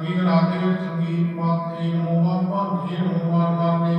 वीराधे संगीत माते नमो वामे नमो वामे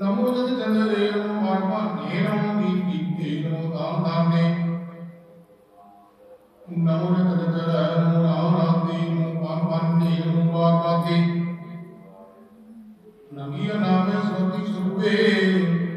नमो जग चंद्रे नमो वामे नमो दीप्ति नमो दाम दामे नमो जग चंद्रे नमो राम राधे नमो वामे नमो वामे नमीय नामे स्वति सुबे